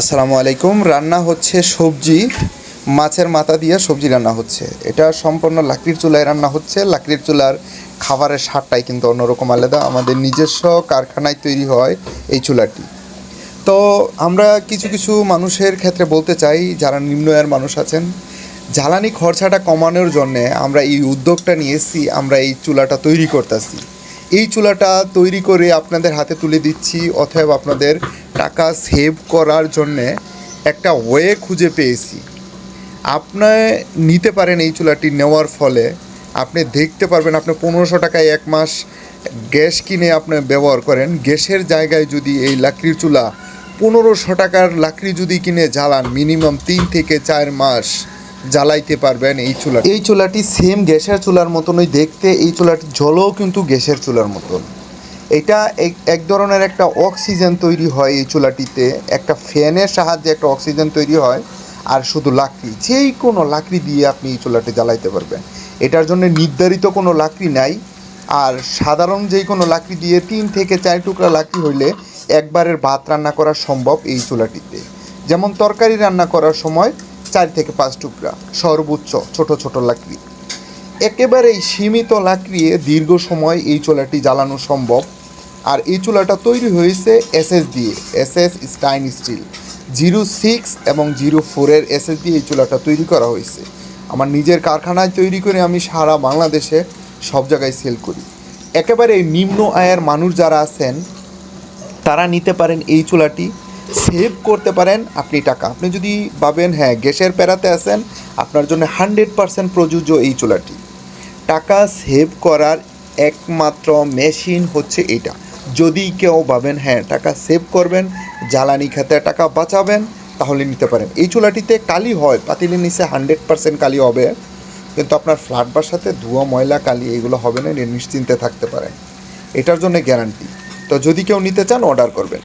আসসালামু আলাইকুম। রান্না হচ্ছে সবজি, মাছের মাথা দিয়ে সবজি রান্না হচ্ছে। এটা সম্পূর্ণ লাকড়ির চুলায় রান্না হচ্ছে। লাকড়ির চুলার খাবারের স্বাদটাই কিন্তু অন্যরকম আলাদা। আমাদের নিজস্ব কারখানায় তৈরি হয় এই চুলাটি। তো আমরা কিছু কিছু মানুষের ক্ষেত্রে বলতে চাই, যারা নিম্ন আয়ের মানুষ আছেন, জ্বালানি খরচাটা কমানোর জন্যে আমরা এই উদ্যোগটা নিয়েছি, আমরা এই চুলাটা তৈরি করতেছি। এই চুলাটা তৈরি করে আপনাদের হাতে তুলে দিচ্ছি, অথবা আপনাদের টাকা সেভ করার জন্যে একটা ওয়ে খুঁজে পেয়েছি। আপনি নিতে পারেন এই চুলাটি নেওয়ার ফলে। আপনি দেখতে পারবেন আপনি পনেরোশো টাকায় এক মাস গ্যাস কিনে আপনি ব্যবহার করেন। গ্যাসের জায়গায় যদি এই লাকড়ির চুলা পনেরোশো টাকার লাকড়ি যদি কিনে জ্বালান, মিনিমাম তিন থেকে চার মাস জ্বালাইতে পারবেন এই চুলা এই চুলাটি সেম গ্যাসের চুলার মতনই দেখতে, এই চুলাটি জলও কিন্তু গ্যাসের চুলার মতন। এটা এক- ধরনের একটা অক্সিজেন তৈরি হয় এই চুলাটিতে। একটা ফ্যানের সাহায্যে একটা অক্সিজেন তৈরি হয়, আর শুধু লাকড়ি যেই কোনো লাকড়ি দিয়ে আপনি এই চুলাটি জ্বালাইতে পারবেন। এটার জন্য নির্ধারিত কোনো লাকড়ি নাই, আর সাধারণ যেই কোনো লাকড়ি দিয়ে তিন থেকে চার টুকরা লাকড়ি হইলে একবারের ভাত রান্না করা সম্ভব এই চুলাটিতে। যেমন তরকারি রান্না করার সময় চার থেকে পাঁচ টুকরা, সর্বোচ্চ ছোট ছোট লাকড়ি। একেবারেই সীমিত লাকড়িয়ে দীর্ঘ সময় এই চুলাটি জ্বালানো সম্ভব। আর এই চুলাটা তৈরি হয়েছে এসএস দিয়ে SS stain steel zero six এবং জিরো ফোরের এসএস দিয়ে এই চুলাটা তৈরি করা হয়েছে। আমার নিজের কারখানায় তৈরি করে আমি সারা বাংলাদেশে সব জায়গায় সেল করি। একেবারে নিম্ন আয়ের মানুষ যারা আছেন, তারা নিতে পারেন এই চুলাটি। সেভ করতে পারেন আপনি টাকা। আপনি যদি ভাবেন হ্যাঁ গ্যাসের প্যারাতে আছেন, আপনার জন্য হান্ড্রেড পারসেন্ট প্রযোজ্য এই চুলাটি। টাকা সেভ করার একমাত্র মেশিন হচ্ছে এটা যদি কেউ ভাবেন হ্যাঁ টাকা সেভ করবেন, জ্বালানি খাতে টাকা বাঁচাবেন, তাহলে নিতে পারেন। এই চুলাটিতে কালি হয় পাতিলের নিচে হান্ড্রেড পারসেন্ট কালি হবে। কিন্তু আপনার ফ্ল্যাট বাসাতে ধোঁয়া, ময়লা, কালি, এগুলো হবে না, নিশ্চিন্তে থাকতে পারেন। এটার জন্য গ্যারান্টি তো যদি কেউ নিতে চান অর্ডার করবেন।